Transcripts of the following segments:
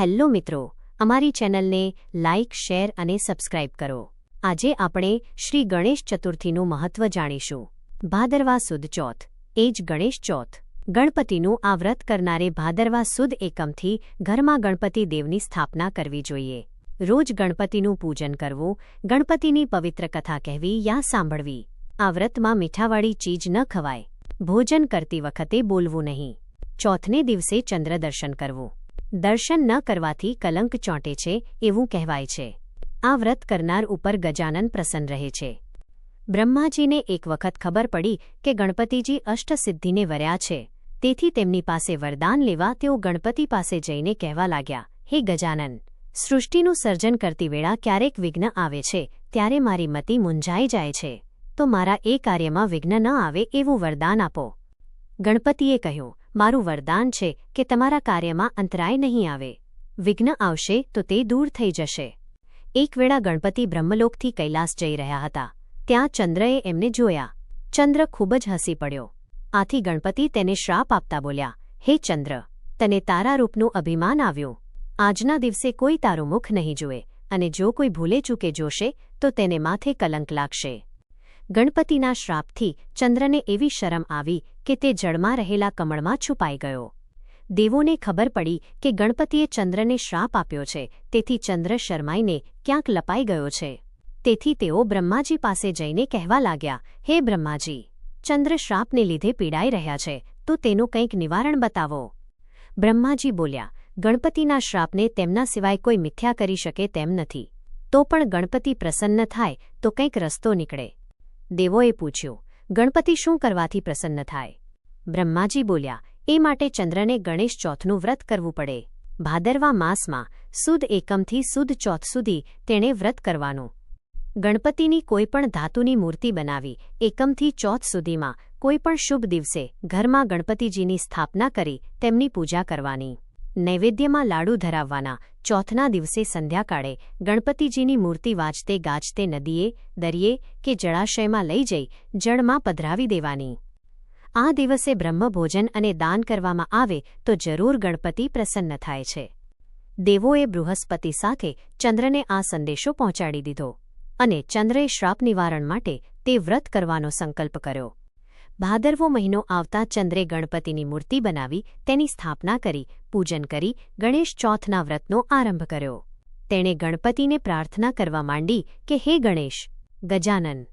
Hello મિત્રો, અમારી ચેનલને લાઇક શેર અને સબસ્ક્રાઇબ કરો. આજે આપણે શ્રી ગણેશ ચતુર્થીનું મહત્વ જાણીશું. ભાદરવા સુદ ચોથ. એ જ ગણેશ ચોથ. ગણપતિનું આ વ્રત કરનારે ભાદરવા સુદ એકમથી ઘરમાં ગણપતિ દેવની સ્થાપના કરવી જોઈએ. રોજ ગણપતિનું પૂજન કરવું, ગણપતિની પવિત્ર કથા કહેવી યા સાંભળવી. આ વ્રતમાં મીઠાવાળી ચીજ ન ખવાય. ભોજન કરતી વખતે બોલવું નહીં. ચોથને દિવસે ચંદ્ર દર્શન કરવું. દર્શન ન કરવાથી કલંક ચોંટે છે એવું કહેવાય છે. આ વ્રત કરનાર ઉપર ગજાનન પ્રસન્ન રહે છે. બ્રહ્માજીને એક વખત ખબર પડી કે ગણપતિજી અષ્ટસિદ્ધિને વર્યા છે. તેથી તેમની પાસે વરદાન લેવા તેઓ ગણપતિ પાસે જઈને કહેવા લાગ્યા, હે ગજાનન, સૃષ્ટિનું સર્જન કરતી વેળા ક્યારેક વિઘ્ન આવે છે, ત્યારે મારી મતિ મૂંઝાઈ જાય છે. તો મારા એ કાર્યમાં વિઘ્ન ન આવે એવું વરદાન આપો. ગણપતિએ કહ્યું મારું વરદાન છે કે તમારા કાર્યમાં અંતરાય નહીં આવે. વિઘ્ન આવશે તો તે દૂર થઈ જશે. એક વેળા ગણપતિ બ્રહ્મલોકથી કૈલાસ જઈ રહ્યા હતા. ત્યાં ચંદ્રએ એમને જોયા. ચંદ્ર ખૂબ જ હસી પડ્યો. આથી ગણપતિ તેને શ્રાપ આપતા બોલ્યા, હે ચંદ્ર, તને તારા રૂપનું અભિમાન આવ્યું. આજના દિવસે કોઈ તારું મુખ નહીં જુએ અને જો કોઈ ભૂલે ચૂકે જોશે, તો તેને માથે કલંક લાગશે. ગણપતિના શ્રાપથી ચંદ્રને એવી શરમ આવી કે તે જળમાં રહેલા કમળમાં છુપાઈ ગયો. દેવોને ખબર પડી કે ગણપતિએ ચંદ્રને શ્રાપ આપ્યો છે, તેથી ચંદ્ર શરમાઈને ક્યાંક લપાઈ ગયો છે. તેથી તેઓ બ્રહ્માજી પાસે જઈને કહેવા લાગ્યા, હે બ્રહ્માજી, ચંદ્ર શ્રાપને લીધે પીડાઈ રહ્યા છે, તો તેનું કંઈક નિવારણ બતાવો. બ્રહ્માજી બોલ્યા, ગણપતિના શ્રાપને તેમના સિવાય કોઈ મિથ્યા કરી શકે તેમ નથી. તો પણ ગણપતિ પ્રસન્ન થાય, તો કંઈક રસ્તો નીકળે. દેવોએ પૂછ્યું, ગણપતિ શું કરવાથી પ્રસન્ન થાય? બ્રહ્માજી બોલ્યા, એ માટે ચંદ્રને ગણેશ ચોથનું વ્રત કરવું પડે. ભાદરવા માસમાં સુદ એકમથી સુદ ચોથ સુધી તેણે વ્રત કરવાનું. ગણપતિની કોઈપણ ધાતુની મૂર્તિ બનાવી, એકમથી ચોથ સુધીમાં કોઈપણ શુભ દિવસે ઘરમાં ગણપતિજીની સ્થાપના કરી તેમની પૂજા કરવાની. નૈવેદ્યમાં લાડુ ધરાવવાના ચોથના દિવસે સંધ્યાકાળે ગણપતિજીની મૂર્તિ વાંચતે ગાજતે નદીએ, દરિયે કે જળાશયમાં લઈ જઈ જળમાં પધરાવી દેવાની. આ દિવસે બ્રહ્મભોજન અને દાન કરવામાં આવે તો જરૂર ગણપતિ પ્રસન્ન થાય છે. દેવોએ બૃહસ્પતિ સાથે ચંદ્રને આ સંદેશો પહોંચાડી દીધો અને ચંદ્રએ શ્રાપ નિવારણ માટે તે વ્રત કરવાનો સંકલ્પ કર્યો. ભાદરવો મહિનો આવતા ચંદ્રે ગણપતિની મૂર્તિ બનાવી, તેની સ્થાપના કરી, પૂજન કરી, ગણેશ ચોથના વ્રતનો આરંભ કર્યો. તેણે ગણપતિને પ્રાર્થના કરવા માંડી કે, હે ગણેશ, ગજાનન,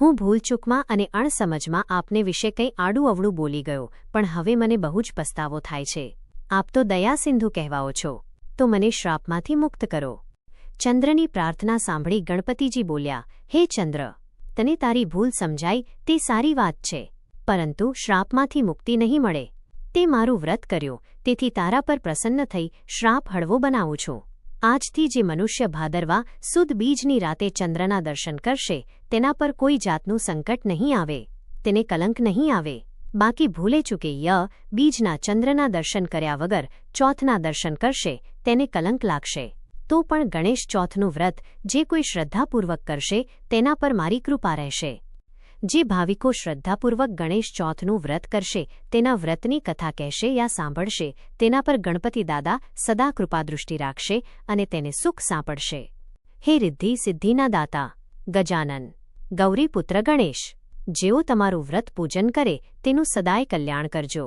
હું ભૂલચૂકમાં અને અણસમજમાં આપને વિશે કંઈ આડું અવળું બોલી ગયો, પણ હવે મને બહુ જ પસ્તાવો થાય છે. આપ તો દયાસિંધુ કહેવાઓ છો. તો મને શ્રાપમાંથી મુક્ત કરો. ચંદ્રની પ્રાર્થના સાંભળી ગણપતિજી બોલ્યા, હે ચંદ્ર તને તારી ભૂલ સમજાય તે સારી વાત છે. પરંતુ શ્રાપમાંથી મુક્તિ નહીં મળે. તે મારું વ્રત કર્યું, તેથી તારા પર પ્રસન્ન થઈ શ્રાપ હળવો બનાવું છું. આજથી જે મનુષ્ય ભાદરવા સુદ બીજની રાતે ચંદ્રના દર્શન કરશે, તેના પર કોઈ જાતનું સંકટ નહીં આવે. તેને કલંક નહીં આવે. બાકી ભૂલે ચૂકે ય, બીજના ચંદ્રના દર્શન કર્યા વગર ચોથના દર્શન કરશે, તેને કલંક લાગશે. તો પણ ગણેશ ચોથનું વ્રત જે કોઈ શ્રદ્ધાપૂર્વક કરશે તેના પર મારી કૃપા રહેશે. જે ભાવિકો શ્રદ્ધાપૂર્વક ગણેશ ચોથનું વ્રત કરશે, તેના વ્રતની કથા કહેશે યા સાંભળશે, તેના પર ગણપતિ દાદા સદા કૃપાદૃષ્ટિ રાખશે અને તેને સુખ સાંપડશે. હે રિદ્ધિ સિદ્ધિના દાતા, ગજાનન ગૌરીપુત્ર ગણેશ, જેઓ તમારું વ્રત પૂજન કરે તેનું સદાય કલ્યાણ કરજો.